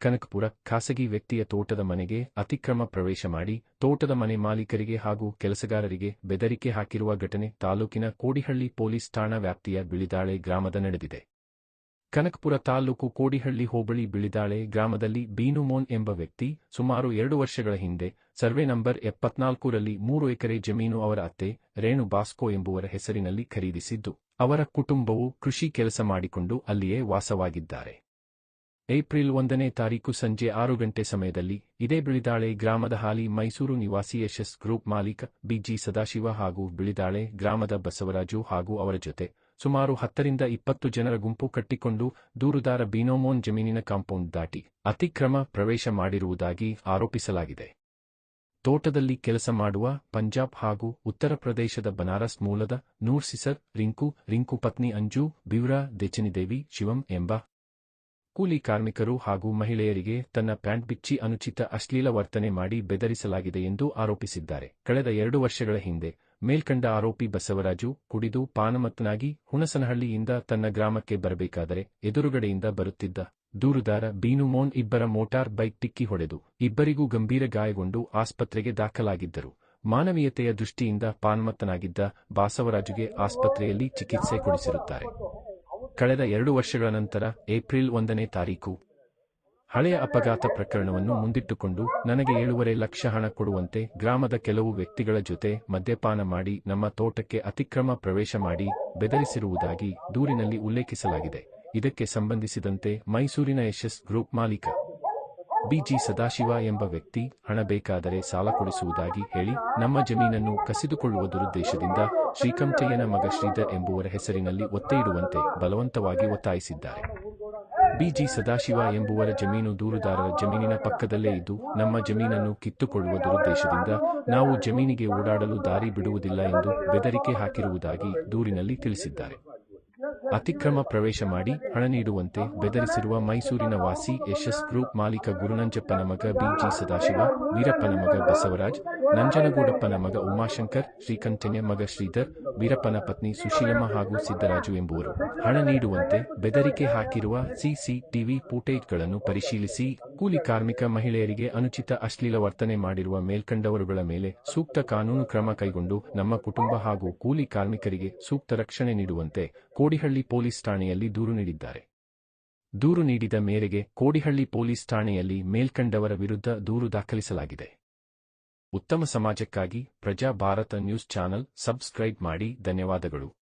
ಕನಕಪುರ, ಖಾಸಗಿ ವ್ಯಕ್ತಿಯ ತೋಟದ ಮನೆಗೆ ಅತಿಕ್ರಮ ಪ್ರವೇಶ ಮಾಡಿ, ತೋಟದ ಮನೆ ಮಾಲೀಕರಿಗೆ ಹಾಗೂ ಕೆಲಸಗಾರರಿಗೆ ಬೆದರಿಕೆ ಹಾಕಿರುವ ಘಟನೆ ತಾಲೂಕಿನ ಕೋಡಿಹಳ್ಳಿ ಪೊಲೀಸ್ ಠಾಣಾ ವ್ಯಾಪ್ತಿಯ ಬಿಳಿದಾಳೆ ಗ್ರಾಮದ ನಡೆದಿದೆ. ಕನಕಪುರ ತಾಲೂಕು ಕೋಡಿಹಳ್ಳಿ ಹೋಬಳಿ ಬಿಳಿದಾಳೆ ಗ್ರಾಮದಲ್ಲಿ ಬೀನುಮೋನ್ ಎಂಬ ವ್ಯಕ್ತಿ ಸುಮಾರು ಎರಡು ವರ್ಷಗಳ ಹಿಂದೆ ಸರ್ವೆ ನಂಬರ್ ಎಪ್ಪತ್ನಾಲ್ಕರಲ್ಲಿ ಮೂರು ಎಕರೆ ಜಮೀನು ಅವರ ಅತ್ತೆ ರೇಣು ಬಾಸ್ಕೋ ಎಂಬುವರ ಹೆಸರಿನಲ್ಲಿ ಖರೀದಿಸಿದ್ದು, ಅವರ ಕುಟುಂಬವು ಕೃಷಿ ಕೆಲಸ ಮಾಡಿಕೊಂಡು ಅಲ್ಲಿಯೇ ವಾಸವಾಗಿದ್ದಾರೆ. ಏಪ್ರಿಲ್ ಒಂದನೇ ತಾರೀಕು ಸಂಜೆ ಆರು ಗಂಟೆ ಸಮಯದಲ್ಲಿ ಇದೇ ಬಿಳಿದಾಳೆ ಗ್ರಾಮದ ಹಾಲಿ ಮೈಸೂರು ನಿವಾಸಿ ಯಶಸ್ ಗ್ರೂಪ್ ಮಾಲೀಕ ಬಿಜಿ ಸದಾಶಿವ ಹಾಗೂ ಬಿಳಿದಾಳೆ ಗ್ರಾಮದ ಬಸವರಾಜು ಹಾಗೂ ಅವರ ಜೊತೆ ಸುಮಾರು ಹತ್ತರಿಂದ ಇಪ್ಪತ್ತು ಜನರ ಗುಂಪು ಕಟ್ಟಿಕೊಂಡು ದೂರುದಾರ ಬೀನೋಮೋನ್ ಜಮೀನಿನ ಕಾಂಪೌಂಡ್ ದಾಟಿ ಅತಿಕ್ರಮ ಪ್ರವೇಶ ಮಾಡಿರುವುದಾಗಿ ಆರೋಪಿಸಲಾಗಿದೆ. ತೋಟದಲ್ಲಿ ಕೆಲಸ ಮಾಡುವ ಪಂಜಾಬ್ ಹಾಗೂ ಉತ್ತರ ಪ್ರದೇಶದ ಬನಾರಸ್ ಮೂಲದ ನೂರ್ ಸಿಸರ್ ರಿಂಕು ರಿಂಕು ಪತ್ನಿ ಅಂಜು, ಬಿವ್ರಾ, ದೆಚನಿದೇವಿ, ಶಿವಂ ಎಂಬ ಕೂಲಿ ಕಾರ್ಮಿಕರು ಹಾಗೂ ಮಹಿಳೆಯರಿಗೆ ತನ್ನ ಪ್ಯಾಂಟ್ ಬಿಚ್ಚಿ ಅನುಚಿತ ಅಶ್ಲೀಲ ವರ್ತನೆ ಮಾಡಿ ಬೆದರಿಸಲಾಗಿದೆ ಎಂದು ಆರೋಪಿಸಿದ್ದಾರೆ. ಕಳೆದ ಎರಡು ವರ್ಷಗಳ ಹಿಂದೆ ಮೇಲ್ಕಂಡ ಆರೋಪಿ ಬಸವರಾಜು ಕುಡಿದು ಪಾನಮತ್ತನಾಗಿ ಹುಣಸನಹಳ್ಳಿಯಿಂದ ತನ್ನ ಗ್ರಾಮಕ್ಕೆ ಬರಬೇಕಾದರೆ ಎದುರುಗಡೆಯಿಂದ ಬರುತ್ತಿದ್ದ ದೂರುದಾರ ಬೀನುಮೋನ್ ಇಬ್ಬರ ಮೋಟಾರ್ ಬೈಕ್ ಟಿಕ್ಕಿ ಹೊಡೆದು ಇಬ್ಬರಿಗೂ ಗಂಭೀರ ಗಾಯಗೊಂಡು ಆಸ್ಪತ್ರೆಗೆ ದಾಖಲಾಗಿದ್ದರು. ಮಾನವೀಯತೆಯ ದೃಷ್ಟಿಯಿಂದ ಪಾನ್ಮತ್ತನಾಗಿದ್ದ ಬಾಸವರಾಜುಗೆ ಆಸ್ಪತ್ರೆಯಲ್ಲಿ ಚಿಕಿತ್ಸೆ ಕೊಡಿಸಿರುತ್ತಾರೆ. ಕಳೆದ ಎರಡು ವರ್ಷಗಳ ನಂತರ ಏಪ್ರಿಲ್ ಒಂದನೇ ತಾರೀಕು. ಹಳೆಯ ಅಪಘಾತ ಪ್ರಕರಣವನ್ನು ಮುಂದಿಟ್ಟುಕೊಂಡು ನನಗೆ ಏಳುವರೆ ಲಕ್ಷ ಹಣ ಕೊಡುವಂತೆ ಗ್ರಾಮದ ಕೆಲವು ವ್ಯಕ್ತಿಗಳ ಜೊತೆ ಮದ್ಯಪಾನ ಮಾಡಿ ನಮ್ಮ ತೋಟಕ್ಕೆ ಅತಿಕ್ರಮ ಪ್ರವೇಶ ಮಾಡಿ ಬೆದರಿಸಿರುವುದಾಗಿ ದೂರಿನಲ್ಲಿ ಉಲ್ಲೇಖಿಸಲಾಗಿದೆ. ಇದಕ್ಕೆ ಸಂಬಂಧಿಸಿದಂತೆ ಮೈಸೂರಿನ ಯಶಸ್ ಗ್ರೂಪ್ ಮಾಲೀಕ ಬಿಜಿ ಸದಾಶಿವ ಎಂಬ ವ್ಯಕ್ತಿ ಹಣ ಬೇಕಾದರೆ ಸಾಲ ಕೊಡಿಸುವುದಾಗಿ ಹೇಳಿ ನಮ್ಮ ಜಮೀನನ್ನು ಕಸಿದುಕೊಳ್ಳುವ ದುರುದ್ದೇಶದಿಂದ ಶ್ರೀಕಂಠಯ್ಯನ ಮಗ ಶ್ರೀಧರ್ ಎಂಬುವರ ಹೆಸರಿನಲ್ಲಿ ಒತ್ತೆ ಇಡುವಂತೆ ಬಲವಂತವಾಗಿ ಒತ್ತಾಯಿಸಿದ್ದಾರೆ. ಬಿಜಿ ಸದಾಶಿವ ಎಂಬುವರ ಜಮೀನು ದೂರುದಾರರ ಜಮೀನಿನ ಪಕ್ಕದಲ್ಲೇ ಇದ್ದು ನಮ್ಮ ಜಮೀನನ್ನು ಕಿತ್ತುಕೊಳ್ಳುವ ದುರುದ್ದೇಶದಿಂದ ನಾವು ಜಮೀನಿಗೆ ಓಡಾಡಲು ದಾರಿ ಬಿಡುವುದಿಲ್ಲ ಎಂದು ಬೆದರಿಕೆ ಹಾಕಿರುವುದಾಗಿ ದೂರಿನಲ್ಲಿ ತಿಳಿಸಿದ್ದಾರೆ. ಅತಿಕ್ರಮ ಪ್ರವೇಶ ಮಾಡಿ ಹಣ ನೀಡುವಂತೆ ಬೆದರಿಸಿರುವ ಮೈಸೂರಿನ ವಾಸಿ ಯಶಸ್ ಗ್ರೂಪ್ ಮಾಲೀಕ ಗುರುನಂಜಪ್ಪನ ಮಗ ಬಿಜಿ ಸದಾಶಿವ, ವೀರಪ್ಪನ ಮಗ ಬಸವರಾಜ್, ನಂಜನಗೂಡಪ್ಪನ ಮಗ ಉಮಾಶಂಕರ್ ಶ್ರೀಕಂಠನ್ಯ ಮಗ ಶ್ರೀಧರ್, ವೀರಪ್ಪನ ಪತ್ನಿ ಸುಶೀಲಮ್ಮ ಹಾಗೂ ಸಿದ್ದರಾಜು ಎಂಬುವರು. ಹಣ ನೀಡುವಂತೆ ಬೆದರಿಕೆ ಹಾಕಿರುವ ಸಿಸಿಟಿವಿ ಫೂಟೇಜ್ಗಳನ್ನು ಪರಿಶೀಲಿಸಿ ಕೂಲಿ ಕಾರ್ಮಿಕ ಮಹಿಳೆಯರಿಗೆ ಅನುಚಿತ ಅಶ್ಲೀಲ ವರ್ತನೆ ಮಾಡಿರುವ ಮೇಲ್ಕಂಡವರುಗಳ ಮೇಲೆ ಸೂಕ್ತ ಕಾನೂನು ಕ್ರಮ ಕೈಗೊಂಡು ನಮ್ಮ ಕುಟುಂಬ ಹಾಗೂ ಕೂಲಿ ಕಾರ್ಮಿಕರಿಗೆ ಸೂಕ್ತ ರಕ್ಷಣೆ ನೀಡುವಂತೆ ಕೋಡಿಹಳ್ಳಿ ಪೊಲೀಸ್ ಠಾಣೆಯಲ್ಲಿ ದೂರು ನೀಡಿದ್ದಾರೆ. ದೂರು ನೀಡಿದ ಮೇರೆಗೆ ಕೋಡಿಹಳ್ಳಿ ಪೊಲೀಸ್ ಠಾಣೆಯಲ್ಲಿ ಮೇಲ್ಕಂಡವರ ವಿರುದ್ಧ ದೂರು ದಾಖಲಿಸಲಾಗಿದೆ. ಉತ್ತಮ ಸಮಾಜಕ್ಕಾಗಿ ಪ್ರಜಾ ಭಾರತ ನ್ಯೂಸ್ ಚಾನಲ್ ಸಬ್ಸ್ಕ್ರೈಬ್ ಮಾಡಿ, ಧನ್ಯವಾದಗಳು.